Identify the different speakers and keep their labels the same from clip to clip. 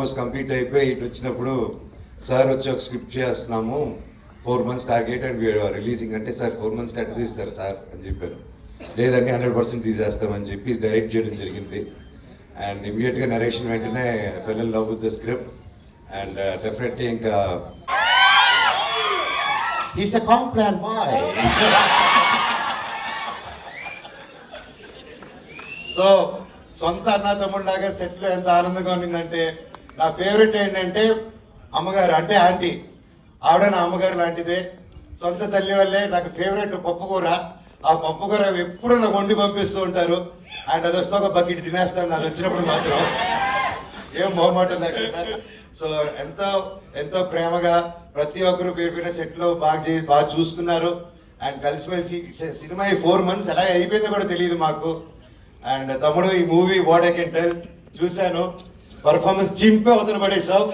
Speaker 1: Almost complete అయిపోయి ఇటు వచ్చినప్పుడు సార్ వచ్చి ఒక స్క్రిప్ట్ చేస్తున్నాము. Four months target and releasing అంటే సార్ ఫోర్ మంత్స్ ఎట్ట తీస్తారు సార్ అని చెప్పారు. లేదండి హండ్రెడ్ పర్సెంట్ తీసేస్తామని చెప్పి డైరెక్ట్ చేయడం జరిగింది. అండ్ ఇమీడియట్గా నరేషన్ వెంటనే fell in love with the script and definitely ఇంకా
Speaker 2: He's a complan boy.
Speaker 1: So సొంత అన్న తమ్ముళ్ళలాగా సెట్లో ఎంత ఆనందంగా ఉండిందంటే నా ఫేవరెట్ ఏంటంటే అమ్మగారు అంటే ఆంటీ. ఆవిడ నా అమ్మగారు లాంటిదే. సొంత తల్లి వల్లే నాకు ఫేవరెట్ పప్పు కూర. ఆ పప్పు కూర ఎప్పుడు నాకు వండి పంపిస్తూ ఉంటారు. అండ్ అది వస్తే ఒక బకెట్ తినేస్తాను. అది వచ్చినప్పుడు మాత్రం. ఏం మొహమాటం లేకుండా. సో ఎంతో ఎంతో ప్రేమగా ప్రతి ఒక్కరు పేరు పేరు సెట్లో బాగా చే బాగా చూసుకున్నారు. అండ్ కలిసిమెలిసి సినిమా ఈ ఫోర్ మంత్స్ ఎలా అయిపోయిందో కూడా తెలియదు మాకు. అండ్ తమ్ముడు ఈ movie what I can tell చూశాను. పర్ఫార్మెన్స్ చింపే అవతల పడేసావు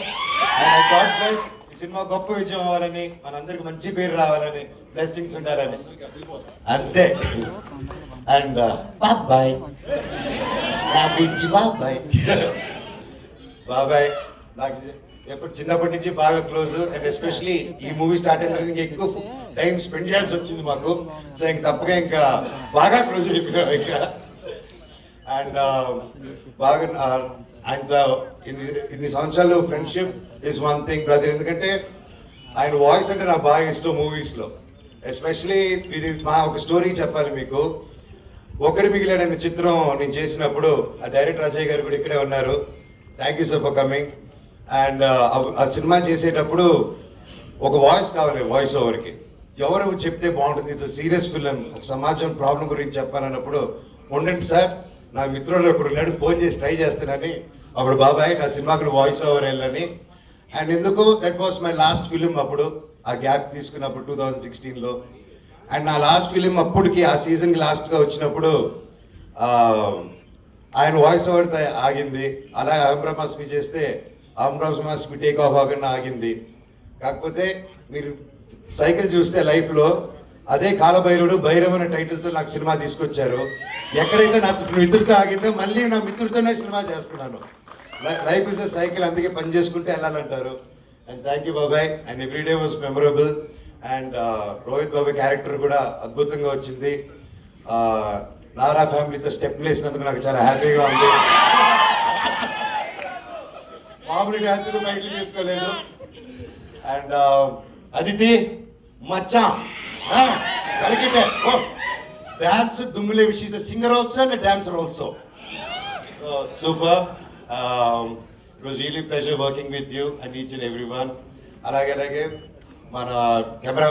Speaker 1: అండ్ గాడ్ ప్లస్ ఈ సినిమా గొప్ప విజయం అవ్వాలని మనందరికి మంచి పేరు రావాలని బ్లెస్సింగ్స్ ఉండాలని. అంతే. అండ్ uh, బాబాయ్. నా బుజ్జి బాబాయ్. బాబాయ్ నాకు ఎప్పుడు చిన్నప్పటి నుంచి బాగా క్లోజ్ అండ్ ఎస్పెషలీ ఈ మూవీ స్టార్ట్ అయిన తర్వాత ఇంకా ఎక్కువ టైం స్పెండ్ చేయాల్సి వచ్చింది మాకు. సో ఇంక తప్పగా ఇంకా బాగా క్లోజ్ అయిపోయాం ఇంకా. అండ్ uh, బాగా uh, ఆయనతో ఇన్ని ఇన్ని సంవత్సరాలు friendship is one thing brother ఎందుకంటే ఆయన వాయిస్ అంటే నాకు బాగా ఇష్టం మూవీస్లో ఎస్పెషలీ మీరు మా ఒక స్టోరీ చెప్పాలి మీకు. ఒకటి మిగిలిన చిత్రం నేను చేసినప్పుడు ఆ డైరెక్టర్ అజయ్ గారు కూడా ఇక్కడే ఉన్నారు. Thank you sir for coming and ఆ సినిమా చేసేటప్పుడు ఒక వాయిస్ కావాలి వాయిస్ ఓవర్కి ఎవరు చెప్తే బాగుంటుంది. ఇట్స్ సీరియస్ ఫిలిం ఒక సమాజం ప్రాబ్లం గురించి చెప్పాలన్నప్పుడు ఉండండి సార్ నా మిత్రుడు ఒకడు ఉన్నాడు ఫోన్ చేసి ట్రై చేస్తానని అప్పుడు బాబాయ్ నా సినిమాకి వాయిస్ ఓవర్ వెళ్ళని. అండ్ ఎందుకు? That was my last film అప్పుడు ఆ గ్యాప్ తీసుకున్నప్పుడు టూ థౌజండ్ సిక్స్టీన్లో అండ్ నా లాస్ట్ ఫిలిం అప్పటికి ఆ సీజన్కి లాస్ట్గా వచ్చినప్పుడు ఆయన వాయిస్ ఓవర్ ఆగింది. అలా అహంబ్రహ్మాస్మి చేస్తే అహంబ్రహ్మాస్మి టేక్ ఆఫ్ అవ్వకుండా ఆగింది. కాకపోతే మీరు సైకిల్ చూస్తే లైఫ్లో అదే కాలభైరుడు భైరవ్ అనే టైటిల్తో నాకు సినిమా తీసుకొచ్చారు. ఎక్కడైతే నా మిత్రుడితో ఆగిందో మళ్ళీ నా మిత్రుడితోనే సినిమా చేస్తున్నాను. లైఫ్ ఇస్ అ సైకిల్ అందుకే పని చేసుకుంటే వెళ్ళాలంటారు. అండ్ థ్యాంక్ యూ బాబాయ్. And every day was memorable and Rohit బాబాయ్ క్యారెక్టర్ కూడా అద్భుతంగా వచ్చింది. Uh, నారా ఫ్యామిలీతో స్టెప్ వేసినందుకు నాకు చాలా హ్యాపీగా ఉంది. మామూలు డ్యాన్స్ కూడా చేసుకోలేదు. And uh, Aditi Maccha. కలికిటే oh dance దుమ్ములే she's singer also and dancer also super it was really pleasure working with you and each and every one అలాగే అలాగే మన కెమెరా